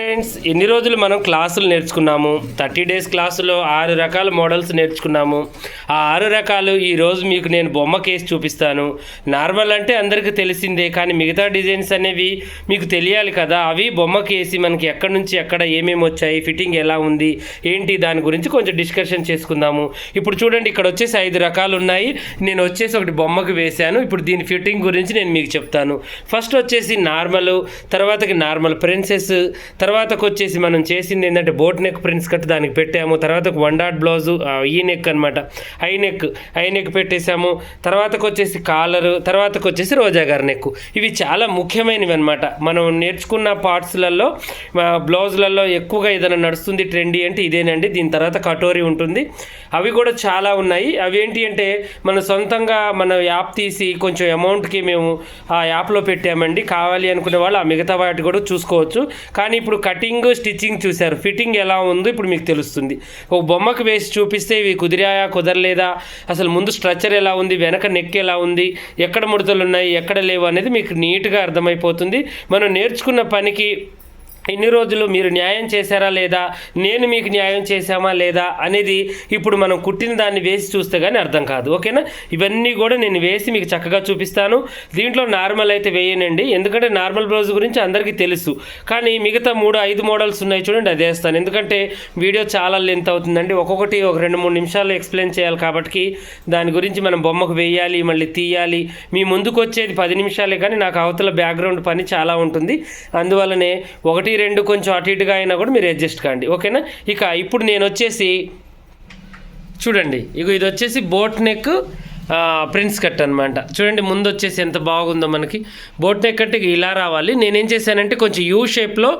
Friends ఎన్ని రోజులు మనం క్లాసులు నేర్చుకున్నాము? థర్టీ డేస్ క్లాసులో ఆరు రకాల మోడల్స్ నేర్చుకున్నాము. ఆ ఆరు రకాలు ఈ రోజు మీకు నేను బొమ్మ కేసు చూపిస్తాను. నార్మల్ అంటే అందరికీ తెలిసిందే కానీ మిగతా డిజైన్స్ అనేవి మీకు తెలియాలి కదా. అవి బొమ్మ కేసి మనకి ఎక్కడి నుంచి ఎక్కడ ఏమేమి వచ్చాయి ఫిట్టింగ్ ఎలా ఉంది ఏంటి దాని గురించి కొంచెం డిస్కషన్ చేసుకుందాము. ఇప్పుడు చూడండి ఇక్కడ వచ్చేసి ఐదు రకాలు ఉన్నాయి. నేను వచ్చేసి ఒకటి బొమ్మకు వేశాను. ఇప్పుడు దీని ఫిట్టింగ్ గురించి నేను మీకు చెప్తాను. ఫస్ట్ వచ్చేసి నార్మల్ తర్వాతకి నార్మల్ ప్రిన్సెస్ తర్వాతకు వచ్చేసి మనం చేసింది ఏంటంటే బోట్ నెక్ ప్రింట్స్ కట్ దానికి పెట్టాము. తర్వాత వన్ డాట్ బ్లౌజు ఈ నెక్ అనమాట ఐ నెక్ ఐ నెక్ పెట్టేశాము. తర్వాతకు వచ్చేసి కాలరు తర్వాతకు వచ్చేసి రోజా గారి నెక్ ఇవి చాలా ముఖ్యమైనవి అనమాట మనం నేర్చుకున్న పార్ట్స్లలో బ్లౌజులలో ఎక్కువగా ఏదైనా నడుస్తుంది ట్రెండీ అంటే ఇదేనండి. దీని తర్వాత కటోరీ ఉంటుంది. అవి కూడా చాలా ఉన్నాయి. అవి ఏంటి అంటే మన సొంతంగా మన యాప్ తీసి కొంచెం అమౌంట్కి మేము ఆ యాప్లో పెట్టామండి. కావాలి అనుకునే వాళ్ళు ఆ మిగతా వాటి కూడా చూసుకోవచ్చు. కానీ ఇప్పుడు ఇప్పుడు కటింగ్ స్టిచ్చింగ్ చూశారు. ఫిట్టింగ్ ఎలా ఉందో ఇప్పుడు మీకు తెలుస్తుంది. ఒక బొమ్మకు వేసి చూపిస్తే ఇవి కుదిరాయా కుదరలేదా? అసలు ముందు స్ట్రక్చర్ ఎలా ఉంది? వెనక నెక్ ఎలా ఉంది? ఎక్కడ ముడతలు ఉన్నాయి ఎక్కడ లేవు? అనేది మీకు నీట్గా అర్థమైపోతుంది. మనం నేర్చుకున్న పనికి ఇన్ని రోజులు మీరు న్యాయం చేశారా లేదా? నేను మీకు న్యాయం చేశామా లేదా? అనేది ఇప్పుడు మనం కుట్టిన దాన్ని వేసి చూస్తే కానీ అర్థం కాదు. ఓకేనా? ఇవన్నీ కూడా నేను వేసి మీకు చక్కగా చూపిస్తాను. దీంట్లో నార్మల్ అయితే వేయనండి. ఎందుకంటే నార్మల్ బ్లౌజ్ గురించి అందరికీ తెలుసు. కానీ మిగతా మూడు ఐదు మోడల్స్ ఉన్నాయి చూడండి అది వేస్తాను. ఎందుకంటే వీడియో చాలా లెంత్ అవుతుందండి. ఒక్కొక్కటి ఒక రెండు మూడు నిమిషాలు ఎక్స్ప్లెయిన్ చేయాలి కాబట్టి దాని గురించి మనం బొమ్మకు వేయాలి మళ్ళీ తీయాలి. మీ ముందుకు వచ్చేది పది నిమిషాలే కానీ నాకు అవతల బ్యాక్గ్రౌండ్ పని చాలా ఉంటుంది. అందువల్లనే ఒకటి రెండు కొంచెం అటు ఇటుగా అయినా కూడా మీరు అడ్జస్ట్ కాండి. ఓకేనా ఇక ఇప్పుడు నేను వచ్చేసి చూడండి. ఇక ఇది వచ్చేసి బోట్ నెక్ ప్రిన్స్ కట్ అనమాట చూడండి ముందు వచ్చేసి ఎంత బాగుందో మనకి. బోట్ నెక్ అంటే ఇలా రావాలి. నేనేం చేశానంటే కొంచెం యూ షేప్లో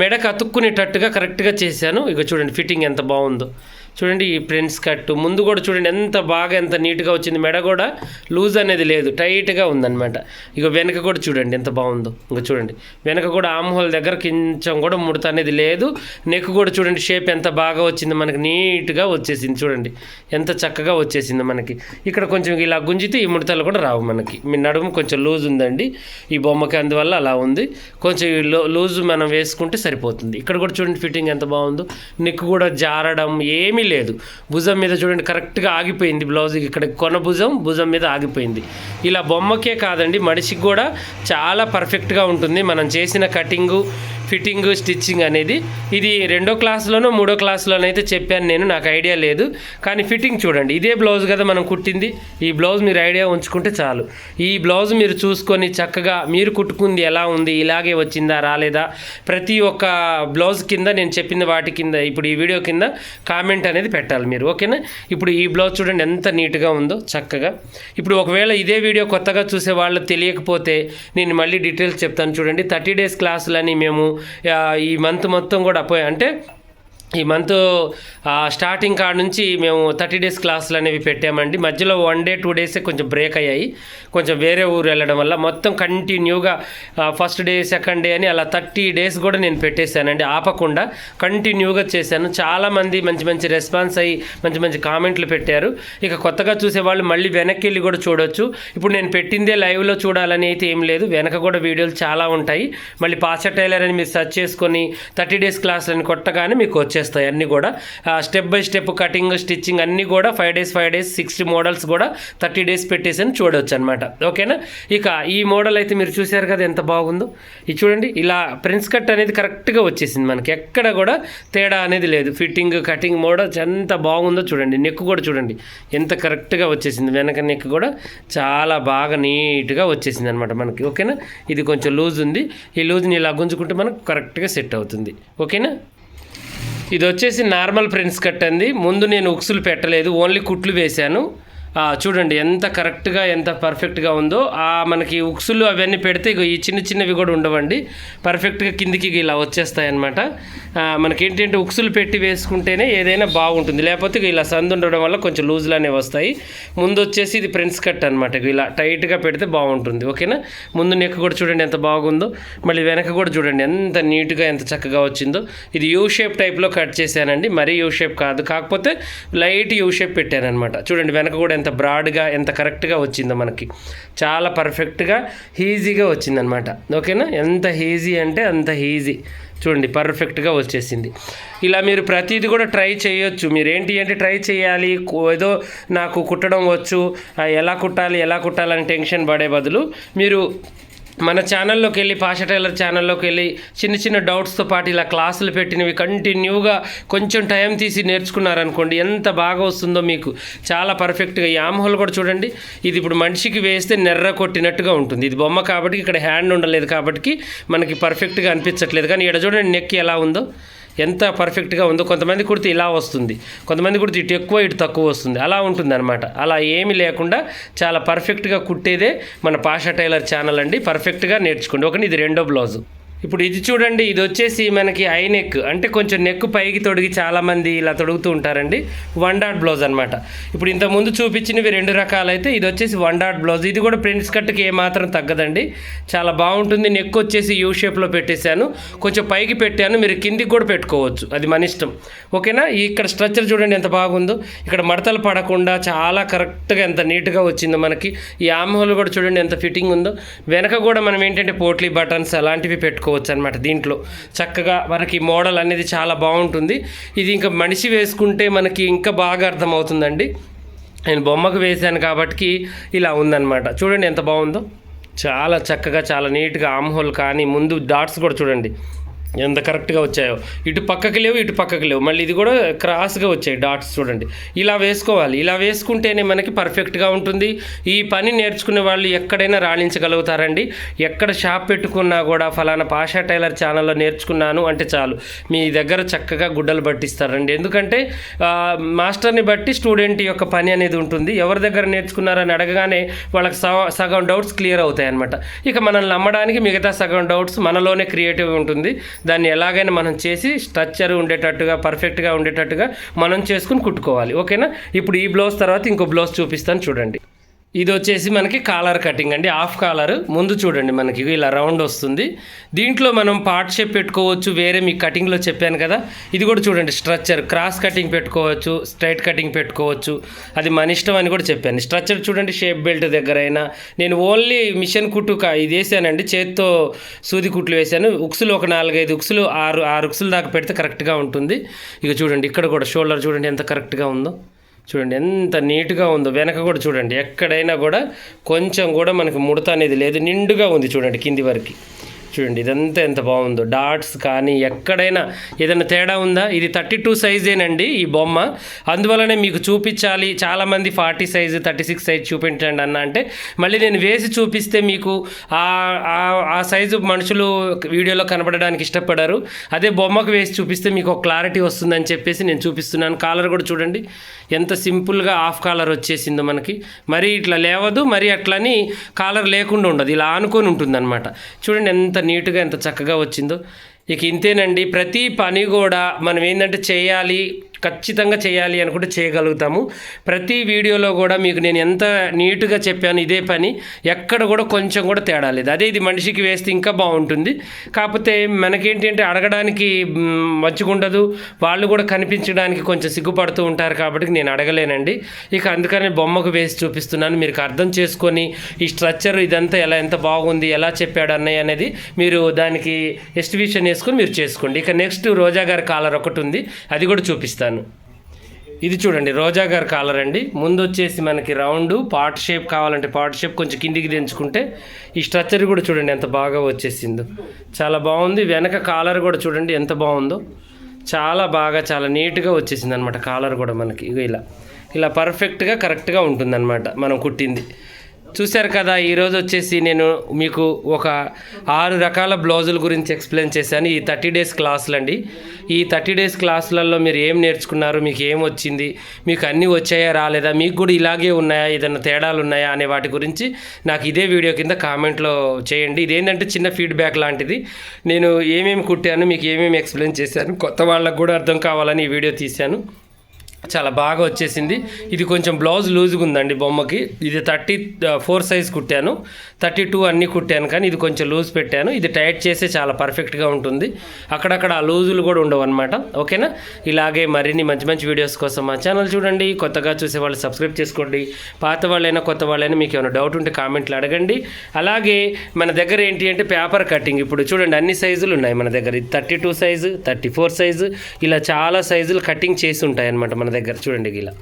మెడకు అతుక్కునేటట్టుగా కరెక్ట్గా చేశాను. ఇక చూడండి ఫిట్టింగ్ ఎంత బాగుందో. చూడండి ఈ ప్రిన్స్ కట్ ముందు కూడా చూడండి ఎంత బాగా ఎంత నీట్గా వచ్చింది. మెడ కూడా లూజ్ అనేది లేదు. టైట్గా ఉందన్నమాట. ఇక వెనక కూడా చూడండి ఎంత బాగుందో. ఇంకా చూడండి. వెనక కూడా ఆమ్హోల్ దగ్గర కొంచెం కూడా ముడత అనేది లేదు. నెక్ కూడా చూడండి షేప్ ఎంత బాగా వచ్చింది. మనకి నీట్గా వచ్చేసింది చూడండి. ఎంత చక్కగా వచ్చేసింది మనకి. ఇక్కడ కొంచెం ఇలా గుంజితే ఈ ముడతలు కూడా రావు మనకి. మీ నడుము కొంచెం లూజ్ ఉందండి. ఈ బొమ్మకి అందువల్ల అలా ఉంది. కొంచెం లో లూజ్ మనం వేసుకుంటే సరిపోతుంది. ఇక్కడ కూడా చూడండి ఫిట్టింగ్ ఎంత బాగుందో. నెక్ కూడా జారడం ఏమీ లేదు. భుజం మీద చూడండి కరెక్ట్గా ఆగిపోయింది బ్లౌజ్ ఇక్కడ కొన భుజం భుజం మీద ఆగిపోయింది. ఇలా బొమ్మకే కాదండి మనిషికి కూడా చాలా పర్ఫెక్ట్గా ఉంటుంది. మనం చేసిన కటింగు ఫిట్టింగ్ స్టిచ్చింగ్ అనేది ఇది రెండో క్లాస్లోనో మూడో క్లాస్లోనో అయితే చెప్పాను నేను నాకు ఐడియా లేదు. కానీ ఫిట్టింగ్ చూడండి ఇదే బ్లౌజ్ కదా మనం కుట్టింది. ఈ బ్లౌజ్ మీరు ఐడియా ఉంచుకుంటే చాలు. ఈ బ్లౌజ్ మీరు చూసుకొని చక్కగా మీరు కుట్టుకుంది ఎలా ఉంది ఇలాగే వచ్చిందా రాలేదా? ప్రతి ఒక్క బ్లౌజ్ కింద నేను చెప్పిన వాటి కింద ఇప్పుడు ఈ వీడియో కింద కామెంట్ అనేది పెట్టాలి మీరు ఓకేనా? ఇప్పుడు ఈ బ్లౌజ్ చూడండి ఎంత నీట్గా ఉందో చక్కగా. ఇప్పుడు ఒకవేళ ఇదే వీడియో కొత్తగా చూసే వాళ్ళు తెలియకపోతే నేను మళ్ళీ డీటెయిల్స్ చెప్తాను చూడండి. థర్టీ డేస్ క్లాసులని మేము ఈ మంత్ మొత్తం కూడా పోయి. అంటే ఈ మంత్ స్టార్టింగ్ కాడ నుంచి మేము థర్టీ డేస్ క్లాసులు అనేవి పెట్టామండి. మధ్యలో వన్ డే టూ డేసే కొంచెం బ్రేక్ అయ్యాయి. కొంచెం వేరే ఊరు వెళ్ళడం వల్ల మొత్తం కంటిన్యూగా ఫస్ట్ డే సెకండ్ డే అని అలా థర్టీ డేస్ కూడా నేను పెట్టేశానండి. ఆపకుండా కంటిన్యూగా చేశాను. చాలామంది మంచి మంచి రెస్పాన్స్ అయ్యి మంచి మంచి కామెంట్లు పెట్టారు. ఇక కొత్తగా చూసే వాళ్ళు మళ్ళీ వెనక్కి వెళ్ళి కూడా చూడొచ్చు. ఇప్పుడు నేను పెట్టిందే లైవ్లో చూడాలని అయితే ఏం లేదు. వెనక కూడా వీడియోలు చాలా ఉంటాయి. మళ్ళీ పాచ టైలర్ అని మీరు సెర్చ్ చేసుకొని థర్టీ డేస్ క్లాస్ అని కొట్టగానే మీకు వచ్చేస్తాయి. అన్నీ కూడా. Step by step cutting stitching అన్నీ కూడా five days five days sixty models కూడా థర్టీ డేస్ పెట్టేసి చూడవచ్చు అనమాట ఓకేనా? ఇక ఈ మోడల్ అయితే మీరు చూశారు కదా ఎంత బాగుందో. ఇది చూడండి ఇలా ప్రిన్స్ కట్ అనేది కరెక్ట్గా వచ్చేసింది మనకి. ఎక్కడ కూడా తేడా అనేది లేదు. ఫిట్టింగ్ కటింగ్ మోడల్ ఎంత బాగుందో చూడండి. నెక్ కూడా చూడండి ఎంత కరెక్ట్గా వచ్చేసింది. వెనక నెక్ కూడా చాలా బాగా నీట్గా వచ్చేసింది అనమాట మనకి. ఓకేనా? ఇది కొంచెం లూజ్ ఉంది. ఈ లూజ్ని ఇలా గుంజుకుంటే మనకు కరెక్ట్గా సెట్ అవుతుంది. ఓకేనా? ఇది వచ్చేసి నార్మల్ ప్రిన్స్ కట్ అండి ముందు నేను ఉక్సులు పెట్టలేదు. ఓన్లీ కుట్లు వేశాను. చూడండి ఎంత కరెక్ట్గా ఎంత పర్ఫెక్ట్గా ఉందో ఆ మనకి ఉక్సులు అవన్నీ పెడితే ఈ చిన్న చిన్నవి కూడా ఉండవండి. పర్ఫెక్ట్గా కిందికి ఇలా వచ్చేస్తాయి అనమాట మనకి ఏంటంటే ఉక్సులు పెట్టి వేసుకుంటేనే ఏదైనా బాగుంటుంది. లేకపోతే ఇలా సందు ఉండడం వల్ల కొంచెం లూజ్లానే వస్తాయి. ముందు వచ్చేసి ఇది ప్రిన్స్ కట్ అనమాట ఇలా టైట్గా పెడితే బాగుంటుంది. ఓకేనా? ముందు నెక్ కూడా చూడండి ఎంత బాగుందో. మళ్ళీ వెనక కూడా చూడండి ఎంత నీట్గా ఎంత చక్కగా వచ్చిందో. ఇది యూ షేప్ టైప్లో కట్ చేశానండి. మరీ యూ షేప్ కాదు. కాకపోతే లైట్ యూ షేప్ పెట్టానమాట చూడండి వెనక కూడా ఎంత బ్రాడ్గా ఎంత కరెక్ట్గా వచ్చిందో మనకి. చాలా పర్ఫెక్ట్గా ఈజీగా వచ్చిందనమాట ఓకేనా? ఎంత ఈజీ అంటే అంత ఈజీ. చూడండి పర్ఫెక్ట్గా వచ్చేసింది. ఇలా మీరు ప్రతిదీ కూడా ట్రై చేయొచ్చు. మీరు ఏంటి అంటే ట్రై చేయాలి ఏదో నాకు కుట్టడం వచ్చు ఎలా కుట్టాలి ఎలా కుట్టాలని టెన్షన్ పడే బదులు మీరు మన ఛానల్లోకి వెళ్ళి పాష టైలర్ ఛానల్లోకి వెళ్ళి చిన్న చిన్న డౌట్స్తో పాటు ఇలా క్లాసులు పెట్టినవి కంటిన్యూగా కొంచెం టైం తీసి నేర్చుకున్నారనుకోండి ఎంత బాగా వస్తుందో మీకు చాలా పర్ఫెక్ట్గా. ఈ ఆమ్హోల్ కూడా చూడండి ఇది ఇప్పుడు మనిషికి వేస్తే నెర్ర కొట్టినట్టుగా ఉంటుంది. ఇది బొమ్మ కాబట్టి ఇక్కడ హ్యాండ్ ఉండలేదు కాబట్టి మనకి పర్ఫెక్ట్గా అనిపించట్లేదు. కానీ ఇక్కడ చూడండి నెక్ ఎలా ఉందో. ఎంత పర్ఫెక్ట్గా ఉందో కొంతమంది కుడితే ఇలా వస్తుంది కొంతమంది కుడితే ఇటు ఎక్కువ ఇటు తక్కువ వస్తుంది. అలా ఉంటుంది అనమాట అలా ఏమీ లేకుండా చాలా పర్ఫెక్ట్గా కుట్టేదే మన పాషా టైలర్ ఛానల్ అండి. పర్ఫెక్ట్గా నేర్చుకోండి. ఒకటి ఇది రెండో బ్లౌజు. ఇప్పుడు ఇది చూడండి ఇది వచ్చేసి మనకి ఐ నెక్. అంటే కొంచెం నెక్ పైకి తొడిగి చాలామంది ఇలా తొడుగుతూ ఉంటారండి. వన్ డాట్ బ్లౌజ్ అనమాట ఇప్పుడు ఇంత ముందు చూపించినవి రెండు రకాలైతే ఇది వచ్చేసి వన్ డాట్ బ్లౌజ్ ఇది కూడా ప్రింట్స్ కట్కి ఏమాత్రం తగ్గదండి. చాలా బాగుంటుంది. నెక్ వచ్చేసి యూ షేప్లో పెట్టేశాను. కొంచెం పైకి పెట్టాను. మీరు కిందికి కూడా పెట్టుకోవచ్చు. అది మన ఇష్టం. ఓకేనా? ఇక్కడ స్ట్రక్చర్ చూడండి ఎంత బాగుందో. ఇక్కడ మడతలు పడకుండా చాలా కరెక్ట్గా ఎంత నీట్గా వచ్చిందో మనకి. ఈ ఆమ్హోల్ కూడా చూడండి ఎంత ఫిట్టింగ్ ఉందో. వెనక కూడా మనం ఏంటంటే పోట్లీ బటన్స్ అలాంటివి పెట్టుకోవచ్చు. అనమాట దీంట్లో. చక్కగా మనకి మోడల్ అనేది చాలా బాగుంటుంది. ఇది ఇంకా మనిషి వేసుకుంటే మనకి ఇంకా బాగా అర్థమవుతుందండి. నేను బొమ్మకు వేశాను కాబట్టి ఇలా ఉందన్నమాట. చూడండి ఎంత బాగుందో. చాలా చక్కగా చాలా నీట్గా ఆమ్హోల్ కానీ ముందు డాట్స్ కూడా చూడండి. ఎంత కరెక్ట్గా వచ్చాయో. ఇటు పక్కకి లేవు ఇటు పక్కకి లేవు. మళ్ళీ ఇది కూడా క్రాస్గా వచ్చాయి డాట్స్ చూడండి. ఇలా వేసుకోవాలి. ఇలా వేసుకుంటేనే మనకి పర్ఫెక్ట్గా ఉంటుంది. ఈ పని నేర్చుకునే వాళ్ళు ఎక్కడైనా రాణించగలుగుతారండి. ఎక్కడ షాప్ పెట్టుకున్నా కూడా ఫలానా పాషా టైలర్ ఛానల్లో నేర్చుకున్నాను అంటే చాలు. మీ దగ్గర చక్కగా గుడ్డలు పట్టిస్తారండి. ఎందుకంటే మాస్టర్ని బట్టి స్టూడెంట్ యొక్క పని అనేది ఉంటుంది. ఎవరి దగ్గర నేర్చుకున్నారని అడగగానే వాళ్ళకి సగ- సగం డౌట్స్ క్లియర్ అవుతాయి అనమాట ఇక మనల్ని నమ్మడానికి మిగతా సగం డౌట్స్ మనలోనే క్రియేటివ్ ఉంటుంది. దాన్ని ఎలాగైనా మనం చేసి స్ట్రక్చర్ ఉండేటట్టుగా పర్ఫెక్ట్గా ఉండేటట్టుగా మనం చేసుకుని కుట్టుకోవాలి. ఓకేనా? ఇప్పుడు ఈ బ్లౌజ్ తర్వాత ఇంకో బ్లౌజ్ చూపిస్తాను చూడండి. ఇది వచ్చేసి మనకి కాలర్ కటింగ్ అండి. హాఫ్ కాలర్ ముందు చూడండి మనకి ఇలా రౌండ్ వస్తుంది. దీంట్లో మనం పార్ట్ షేప్ పెట్టుకోవచ్చు. వేరే మీ కటింగ్లో చెప్పాను కదా. ఇది కూడా చూడండి స్ట్రక్చర్ క్రాస్ కటింగ్ పెట్టుకోవచ్చు స్ట్రైట్ కటింగ్ పెట్టుకోవచ్చు. అది మన ఇష్టం అని కూడా చెప్పాను. స్ట్రక్చర్ చూడండి షేప్ బెల్ట్ దగ్గర అయినా నేను ఓన్లీ మిషన్ కుట్టు ఇది వేసానండి. చేత్తో సూది కుట్లు వేసాను. ఉక్సులు ఒక నాలుగైదు ఉక్సులు ఆరు ఆరు ఉక్సులు దాకా పెడితే కరెక్ట్గా ఉంటుంది. ఇక చూడండి ఇక్కడ కూడా షోల్డర్ చూడండి ఎంత కరెక్ట్గా ఉందో. చూడండి ఎంత నీట్గా ఉందో. వెనక కూడా చూడండి ఎక్కడైనా కూడా కొంచెం కూడా మనకి ముడత అనేది లేదు నిండుగా ఉంది చూడండి కింది వరకు. చూడండి ఇదంతా ఎంత బాగుందో. డాట్స్ కానీ ఎక్కడైనా ఏదైనా తేడా ఉందా? ఇది థర్టీ టూ సైజేనండి ఈ బొమ్మ. అందువలనే మీకు చూపించాలి చాలామంది forty size thirty six size చూపించండి అన్న అంటే మళ్ళీ నేను వేసి చూపిస్తే మీకు ఆ ఆ- సైజు మనుషులు వీడియోలో కనపడడానికి ఇష్టపడారు. అదే బొమ్మకు వేసి చూపిస్తే మీకు ఒక క్లారిటీ వస్తుందని చెప్పేసి నేను చూపిస్తున్నాను. కాలర్ కూడా చూడండి ఎంత సింపుల్గా హాఫ్ కాలర్ వచ్చేసిందో మనకి. మరీ ఇట్లా లేవదు మరీ అట్లని కాలర్ లేకుండా ఉండదు. ఇలా ఆనుకొని ఉంటుందన్నమాట. చూడండి ఎంత నీట్గా ఎంత చక్కగా వచ్చిందో. ఇక ఇంతేనండి. ప్రతి పని కూడా మనం ఏంటంటే చేయాలి ఖచ్చితంగా చేయాలి అనుకుంటే చేయగలుగుతాము. ప్రతి వీడియోలో కూడా మీకు నేను ఎంత నీట్గా చెప్పాను ఇదే పని ఎక్కడ కూడా కొంచెం కూడా తేడా లేదు. అదే ఇది మనిషికి వేస్తే ఇంకా బాగుంటుంది. కాకపోతే మనకేంటి అంటే అడగడానికి మంచిగుండదు. మంచిగా ఉండదు వాళ్ళు కూడా కనిపించడానికి కొంచెం సిగ్గుపడుతూ ఉంటారు కాబట్టి నేను అడగలేనండి. ఇక అందుకని బొమ్మకు వేసి చూపిస్తున్నాను. మీరు అర్థం చేసుకొని ఈ స్ట్రక్చర్ ఇదంతా ఎలా ఎంత బాగుంది ఎలా చెప్పాడు అన్నయ్య అనేది మీరు దానికి ఎస్టిబిషన్ వేసుకొని మీరు చేసుకోండి. ఇక నెక్స్ట్ రోజా గారి కాలర్ ఒకటి ఉంది. అది కూడా చూపిస్తాను. ఇది చూడండి రోజా గారి కాలర్ అండి. ముందు వచ్చేసి మనకి రౌండ్ పార్ట్ షేప్ కావాలంటే పార్ట్ షేప్ కొంచెం కిందికి దించుకుంటే ఈ స్ట్రక్చర్ కూడా చూడండి ఎంత బాగా వచ్చేసిందో. చాలా బాగుంది. వెనక కాలర్ కూడా చూడండి ఎంత బాగుందో. చాలా బాగా చాలా నీట్గా వచ్చేసింది అనమాట కాలర్ కూడా మనకి. ఇలా. ఇలా పర్ఫెక్ట్గా కరెక్ట్గా ఉంటుందన్నమాట మనం కుట్టింది. చూశారు కదా ఈరోజు వచ్చేసి నేను మీకు ఒక ఆరు రకాల బ్లౌజుల గురించి ఎక్స్ప్లెయిన్ చేశాను. ఈ థర్టీ డేస్ క్లాసులు అండి. ఈ థర్టీ డేస్ క్లాసులలో మీరు ఏం నేర్చుకున్నారు మీకు ఏం వచ్చింది మీకు అన్నీ వచ్చాయా రాలేదా మీకు కూడా ఇలాగే ఉన్నాయా ఏదైనా తేడాలు ఉన్నాయా అనే వాటి గురించి నాకు ఇదే వీడియో కింద కామెంట్లో చేయండి. ఇదేంటంటే చిన్న ఫీడ్బ్యాక్ లాంటిది. నేను ఏమేమి కుట్టాను మీకు ఏమేమి ఎక్స్ప్లెయిన్ చేశాను కొత్త వాళ్ళకు కూడా అర్థం కావాలని ఈ వీడియో తీశాను. చాలా బాగా వచ్చేసింది. ఇది కొంచెం బ్లౌజ్ లూజ్గా ఉందండి బొమ్మకి. ఇది థర్టీ ఫోర్ సైజ్ కుట్టాను. థర్టీ టూ అన్నీ కుట్టాను కానీ ఇది కొంచెం లూజ్ పెట్టాను. ఇది టైట్ చేస్తే చాలా పర్ఫెక్ట్గా ఉంటుంది. అక్కడక్కడ ఆ లూజులు కూడా ఉండవు అనమాట ఓకేనా? ఇలాగే మరిన్ని మంచి మంచి వీడియోస్ కోసం మా ఛానల్ చూడండి. కొత్తగా చూసే వాళ్ళు సబ్స్క్రైబ్ చేసుకోండి. పాత వాళ్ళైనా కొత్త వాళ్ళైనా మీకు ఏమైనా డౌట్ ఉంటే కామెంట్లు అడగండి. అలాగే మన దగ్గర ఏంటి అంటే పేపర్ కటింగ్ ఇప్పుడు చూడండి అన్ని సైజులు ఉన్నాయి మన దగ్గర. ఇది thirty two size thirty four size ఇలా చాలా సైజులు కటింగ్ చేసి ఉంటాయి అనమాట మన దగ్గర చూడండి ఇలా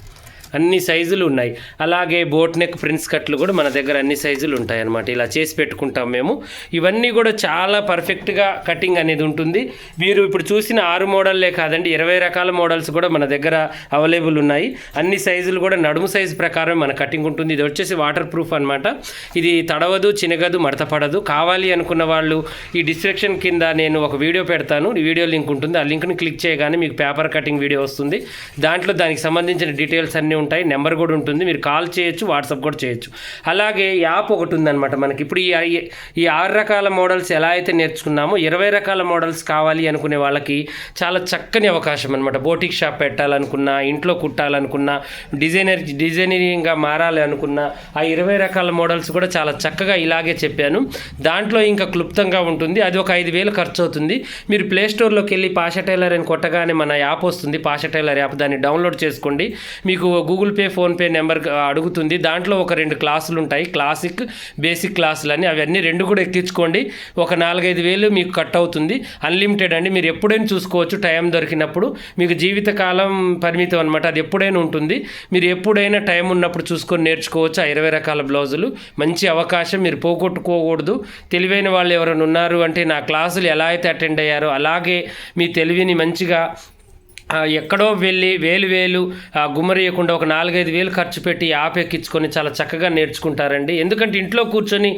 అన్ని సైజులు ఉన్నాయి. అలాగే బోట్ నెక్ ప్రిన్స్ కట్లు కూడా మన దగ్గర అన్ని సైజులు ఉంటాయి అన్నమాట ఇలా చేసి పెట్టుకుంటాం మేము. ఇవన్నీ కూడా చాలా పర్ఫెక్ట్గా కటింగ్ అనేది ఉంటుంది. మీరు ఇప్పుడు చూసిన ఆరు మోడల్లే కాదండి ఇరవై రకాల మోడల్స్ కూడా మన దగ్గర అవైలబుల్ ఉన్నాయి. అన్ని సైజులు కూడా నడుము సైజు ప్రకారం మన కటింగ్ ఉంటుంది. ఇది వచ్చేసి వాటర్ ప్రూఫ్ అనమాట ఇది తడవదు చినగదు మడతపడదు. కావాలి అనుకున్న వాళ్ళు ఈ డిస్క్రిప్షన్ కింద నేను ఒక వీడియో పెడతాను. ఈ వీడియో లింక్ ఉంటుంది. ఆ లింక్ని క్లిక్ చేయగానే మీకు పేపర్ కటింగ్ వీడియో వస్తుంది. దాంట్లో దానికి సంబంధించిన డీటెయిల్స్ అన్నీ ఉంటాయి నెంబర్ కూడా ఉంటుంది. మీరు కాల్ చేయొచ్చు వాట్సాప్ కూడా చేయొచ్చు. అలాగే యాప్ ఒకటి ఉందన్నమాట మనకి. ఇప్పుడు ఈ ఈ- ఆరు రకాల మోడల్స్ ఎలా అయితే నేర్చుకున్నామో ఇరవై రకాల మోడల్స్ కావాలి అనుకునే వాళ్ళకి చాలా చక్కని అవకాశం అనమాట బోటిక్ షాప్ పెట్టాలనుకున్నా ఇంట్లో కుట్టాలనుకున్నా డిజైనర్ డిజైనరింగ్గా మారాలి అనుకున్నా ఆ ఇరవై రకాల మోడల్స్ కూడా చాలా చక్కగా ఇలాగే చెప్పాను. దాంట్లో ఇంకా క్లుప్తంగా ఉంటుంది. అది ఒక ఐదు వేలు ఖర్చు అవుతుంది మీరు ప్లే స్టోర్లోకి వెళ్ళి పాష టైలర్ అని కొట్టగానే మన యాప్ వస్తుంది. పాష టైలర్ యాప్ దాన్ని డౌన్లోడ్ చేసుకోండి. మీకు గూగుల్ పే ఫోన్పే నెంబర్ అడుగుతుంది. దాంట్లో ఒక రెండు క్లాసులు ఉంటాయి. క్లాసిక్ బేసిక్ క్లాసులు అని అవన్నీ రెండు కూడా ఎక్కించుకోండి. ఒక నాలుగైదు వేలు మీకు కట్ అవుతుంది. అన్లిమిటెడ్ అండి. మీరు ఎప్పుడైనా చూసుకోవచ్చు టైం దొరికినప్పుడు. మీకు జీవితకాలం పరిమితం అనమాట అది ఎప్పుడైనా ఉంటుంది. మీరు ఎప్పుడైనా టైం ఉన్నప్పుడు చూసుకొని నేర్చుకోవచ్చు. ఆ ఇరవై రకాల బ్లౌజులు. మంచి అవకాశం. మీరు పోగొట్టుకోకూడదు. తెలివైన వాళ్ళు ఎవరైనా ఉన్నారు అంటే నా క్లాసులు ఎలా అయితే అటెండ్ అయ్యారో అలాగే మీ తెలివిని మంచిగా ఎక్కడో వెళ్ళి వేలు వేలు గుమ్మరియకుండా ఒక నాలుగైదు వేలు ఖర్చు పెట్టి యాప్ ఎక్కించుకొని చాలా చక్కగా నేర్చుకుంటారండి. ఎందుకంటే ఇంట్లో కూర్చొని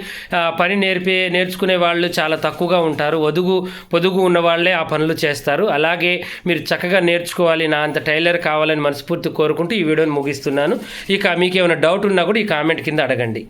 పని నేర్పే నేర్చుకునే వాళ్ళు చాలా తక్కువగా ఉంటారు. ఒదుగు పొదుగు ఉన్న వాళ్ళే ఆ పనులు చేస్తారు. అలాగే మీరు చక్కగా నేర్చుకోవాలి నా అంత టైలర్ కావాలని మనస్ఫూర్తి కోరుకుంటూ ఈ వీడియోని ముగిస్తున్నాను. ఇక మీకు ఏమైనా డౌట్ ఉన్నా కూడా ఈ కామెంట్ కింద అడగండి.